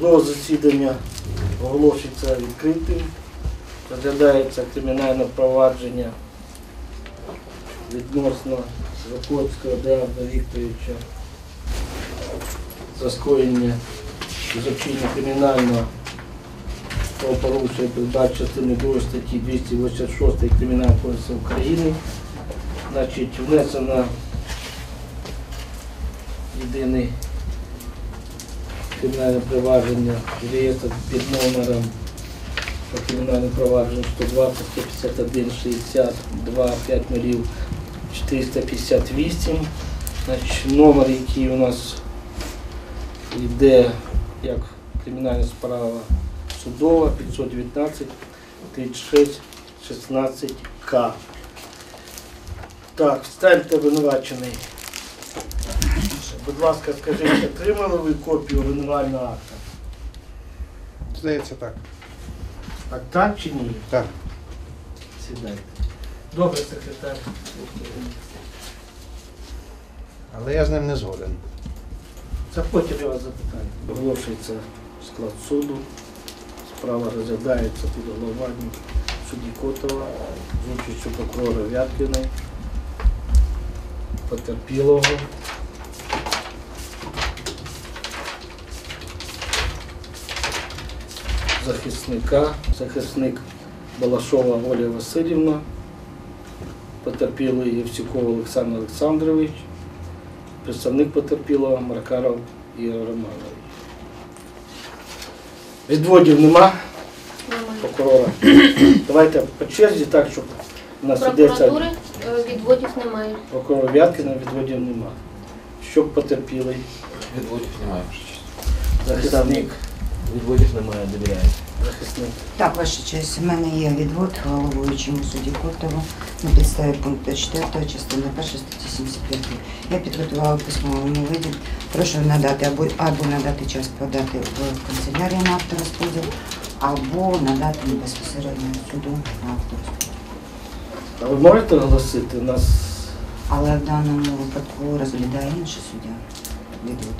Судове засідання оголошується відкритим. Розглядається кримінальне провадження відносно Жаковського Деарда Вікторовича за скоєння зачинення кримінального правопорушення передбачення частини 2 статті 286 Кримінального кодексу України. Значить, внесено єдиний кримінальне провадження реєстр під номером по кримінальному провадженню 120 151 62 5 458. Значить, номер, який у нас йде як кримінальна справа судова 519 36 16 К. Так, станьте обвинувачений. Будь ласка, скажіть, отримали ви копію обвинувального акта? Здається так. Так так чи ні? Так. Сідайте. Добре, секретар. Але я з ним не згоден. Це потім я вас запитаю. Оголошується склад суду. Справа розглядається під головуванням судді Котова, з участю прокурора Вяткіної, потерпілого. Захисника, захисник Балашова Оля Васильівна, потерпілий Євсюков Олександр Олександрович, представник потерпілого Маркаров Ігор Романович. Відводів нема прокурора. Давайте по черзі так, щоб у нас Прокуратури е, відводів немає. прокурор Вяткіна, відводів нема. Щоб потерпілий Відводів немає. захисник, Відводів немає, довіряю. захисник. Так, ваша честь, у мене є відвод головуючому судді Котову на підставі пункту 4 частини 1 статті 75. Я підготувала письмовому виді. Прошу надати або, або надати час подати в канцелярію на авторозподіл, або надати безпосередньо суду на авторозподіл. А ви можете оголосити у нас? Але в даному випадку розглядає інший суддя відвод.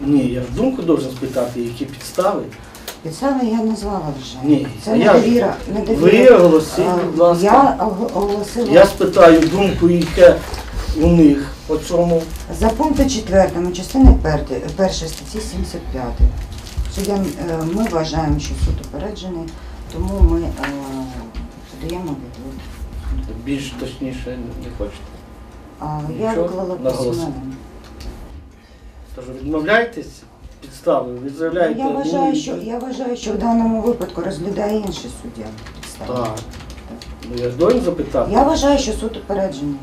Ні, я ж думку должен спитати, які підстави. Підстави я назвала вже. Ні, Це я- недовіра. Ви недовіра. оголосіть, А, будь ласка. Я ог- оголосила. Я спитаю думку, яке у них по цьому. За пункту 4 частини 1 статті 75. Суддя, е, Ми вважаємо, що суд упереджений, тому ми е, подаємо відвод. Більш точніше не хочете. А Я Нічого, виклала наголосимо. Тож відмовляєтесь підстави, ви. Я вважаю, що я вважаю, що в даному випадку розглядає інший суддя. підстави. Так. Ну я ж должен запитати. Я вважаю, що суд упереджений.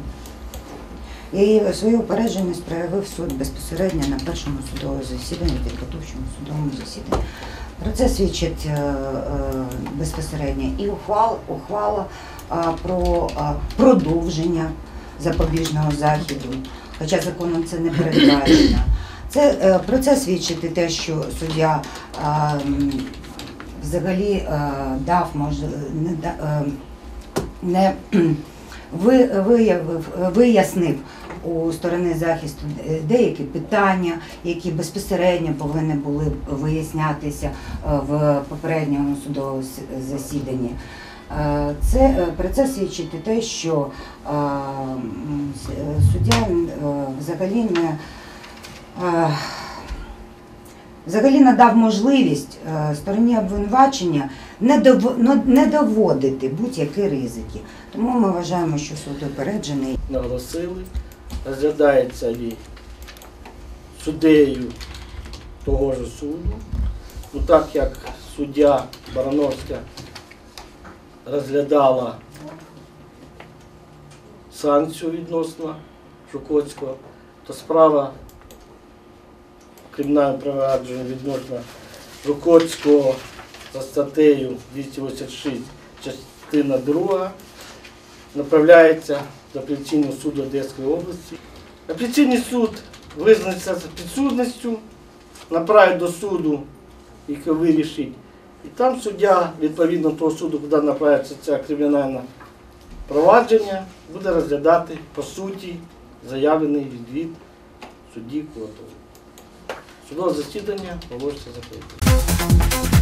Я її свою упередженість проявив суд безпосередньо на першому судовому засіданні, підготовчому судовому засіданні. Про це свідчить е, е, безпосередньо і ухвал, ухвала е, про е, продовження запобіжного заходу, хоча законом це не передбачено. Це, е, про це свідчить те, що суддя е, взагалі е, дав мож, не, виявив, вияснив у сторони захисту деякі питання, які безпосередньо повинні були вияснятися в попередньому судовому засіданні. Це, про це свідчить те, що суддя взагалі не взагалі надав можливість е, стороні обвинувачення ну, не доводити будь-які ризики. Тому ми вважаємо, що суд упереджений. наголосили, розглядається ли суддею того ж суду. Ну так як суддя Барановська розглядала санкцію відносно Жукоцького, то справа кримінального провадження відносно Жукоцького за статтею 286 частина 2 направляється до апеляційного суду Одеської області. Апеляційний суд визнається з підсудністю, направить до суду, який вирішить. І там суддя, відповідно того суду, куди направиться це кримінальне провадження, буде розглядати по суті заявлений відвід судді Котову. Судове засідання оголошується закритим.